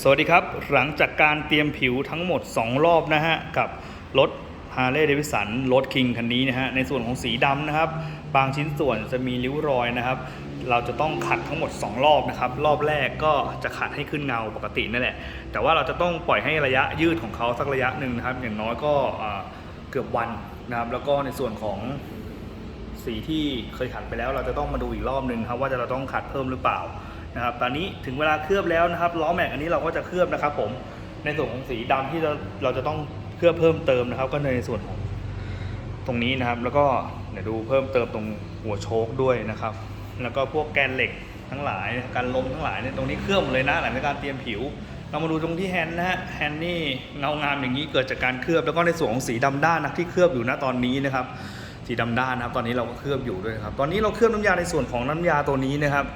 สวัสดีครับ หลังจากการเตรียมผิวทั้งหมด 2 รอบนะฮะ กับรถ Harley Davidson รถ King คันนี้นะฮะ ในส่วนของสีดำนะครับ บางชิ้นส่วนจะมีริ้วรอยนะครับ เราจะต้องขัดทั้งหมด 2 รอบนะครับ รอบแรกก็จะขัดให้ขึ้นเงาปกตินั่นแหละ แต่ว่าเราจะต้องปล่อยให้ระยะยืดของเขาสักระยะหนึ่งนะครับ อย่างน้อยก็เกือบวันนะครับ แล้วก็ในส่วนของสีที่เคยขัดไปแล้ว เราจะต้องมาดูอีกรอบหนึ่งครับว่าจะเราต้องขัดเพิ่มหรือเปล่า นะครับตอนนี้ถึงเวลาเคลือบแล้วนะครับล้อแม็กอันนี้เราก็จะเคลือบนะครับ ผมในส่วนของสีดำที่เราเราจะต้องเคลือบเพิ่มเติมนะครับ ก็ในส่วนของตรงนี้นะครับ แล้วก็เดี๋ยวดูเพิ่มเติมตรงหัวโชคด้วยนะครับ แล้วก็พวกแกนเหล็กทั้งหลายการลมทั้งหลายเนี่ยตรงนี้เคลือบหมดเลยนะหลังจากการเตรียมผิวเรามาดูตรงที่แฮนด์นะฮะแฮนด์นี่เงางามอย่างนี้เกิดจากการเคลือบแล้วก็ในส่วนของสีดำด้านนะที่เคลือบอยู่นะตอนนี้นะครับสีดำด้านนะครับ ตอนนี้เราก็เคลือบอยู่ด้วยครับ ตอนนี้เราเคลือบน้ำยาในส่วนของน้ำยาตัวนี้นะครับ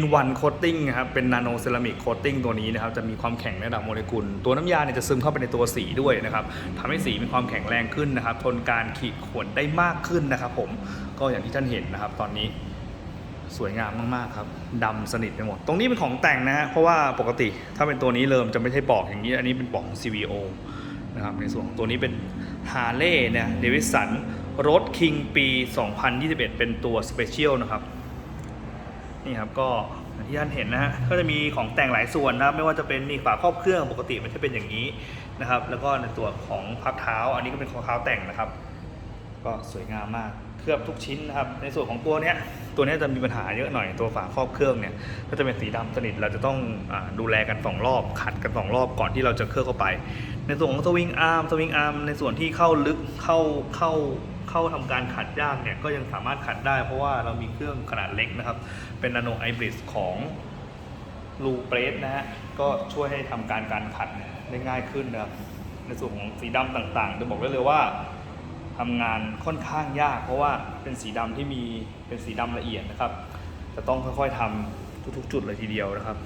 N1 Coating นะครับเป็นนาโนเซรามิกโคตติ้งตัวนี้นะครับจะมีความแข็งในระดับโมเลกุล ตัวน้ำยาเนี่ยจะซึมเข้าไปในตัวสีด้วยนะครับทำให้สีมีความแข็งแรงขึ้นนะครับ ทนการขีดข่วนได้มากขึ้นนะครับ ผมก็อย่างที่ท่านเห็นนะครับ ตอนนี้สวยงามมากๆครับดำสนิทไปหมด ตรงนี้เป็นของแต่งนะฮะเพราะว่าปกติถ้าเป็นตัวนี้เริ่มจะไม่ใช่บอกอย่างนี้ อันนี้เป็นบอกของ CVO นะครับในส่วนตัวนี้เป็น Harley เนี่ยเดวิสันรถ King ปี 2021 เป็นตัว Special นะครับ นี่ครับก็ที่ท่านเห็นนะฮะก็จะมีของแต่งหลายส่วนนะครับ ไม่ว่าจะเป็นนี่ฝาครอบเครื่องปกติมันจะเป็นอย่างนี้นะครับ แล้วก็ในตัวของพักเท้า อันนี้ก็เป็นของเท้าแต่งนะครับ ก็สวยงามมากเคลือบทุกชิ้นนะครับ ในส่วนของตัวเนี้ยตัวเนี้ยจะมีปัญหาเยอะหน่อยตัวฝาครอบเครื่องเนี่ยก็จะเป็นสีดำสนิทเราจะต้องอดูแลกันสองรอบขัดกันสองรอบก่อนที่เราจะเคลือบเข้าไป ในส่วนของสวิงอาร์มสวิงอาร์มในส่วนที่เข้าลึกเข้าเข้า เข้าทำการขัดยากเนี่ยก็ยังสามารถขัดได้ เพราะว่าเรามีเครื่องขนาดเล็กนะครับ เป็นนาโนไอบิสของลูเปรสนะฮะก็ช่วยให้ทำการการขัดได้ง่ายขึ้นนะครับในส่วนของสีดำต่างๆ จะบอกได้เลยว่าทำงานค่อนข้างยาก เพราะว่าเป็นสีดำที่มีเป็นสีดำละเอียดนะครับ จะต้องค่อยๆทำทุกๆ จุดเลยทีเดียวนะครับ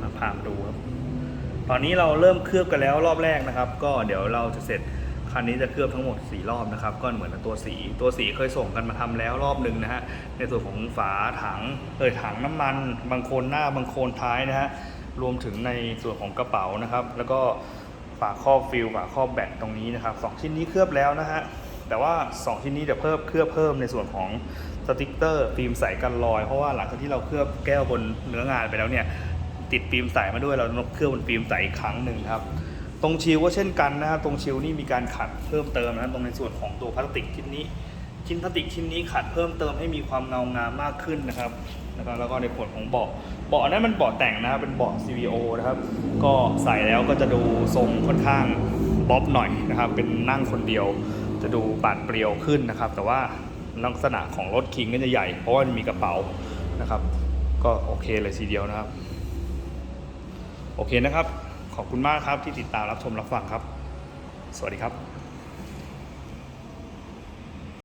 มาพามดูครับ ตอนนี้เราเริ่มเคลือบกันแล้วรอบแรกนะครับ ก็เดี๋ยวเราจะเสร็จคันนี้จะเคลือบทั้งหมด 4 รอบนะครับก็เหมือนตัวสีตัวสีเคยส่งกันมาทำแล้วรอบหนึ่งนะฮะในส่วนของฝาถังเอยถังน้ำมัน บางโคนหน้าบางโคนท้ายนะฮะรวมถึงในส่วนของกระเป๋านะครับ แล้วก็ฝาครอบฟิลฝาครอบแบตตรงนี้นะครับสองชิ้นนี้เคลือบแล้วนะฮะแต่ว่า 2 ชิ้นนี้เดี๋ยวเพิ่มเคลือบเพิ่มในส่วนของสติกเตอร์ฟิล์มใสกันรอย เพราะว่าหลังจากที่เราเคลือบแก้วบนเนื้องานไปแล้วเนี่ย ติดฟิล์มใสมาด้วยเราต้องเคลือบบนฟิล์มใสอีกครั้งหนึ่งครับตรงชิวก็เช่นกันนะครับตรงชิวนี่มีการขัดเพิ่มเติมนะครับตรงในส่วนของตัวพลาสติกชิ้นนี้ชิ้นพลาสติกชิ้นนี้ขัดเพิ่มเติมให้มีความเงางามมากขึ้นนะครับแล้วก็แล้วก็ในผลของเบาะเบาะนั้นมันเบาะแต่งนะครับเป็นเบาะ CVO นะครับ ก็ใส่แล้วก็จะดูทรงค่อนข้างบ๊อบหน่อยนะครับ เป็นนั่งคนเดียว จะดูปาดเปรียวขึ้นนะครับ แต่ว่าลักษณะของรถคิงก็จะใหญ่ เพราะว่ามีกระเป๋านะครับ ก็โอเคเลยทีเดียวนะครับ โอเคนะครับ ขอบคุณมากครับที่ติดตามรับชมรับฟังครับ สวัสดีครับ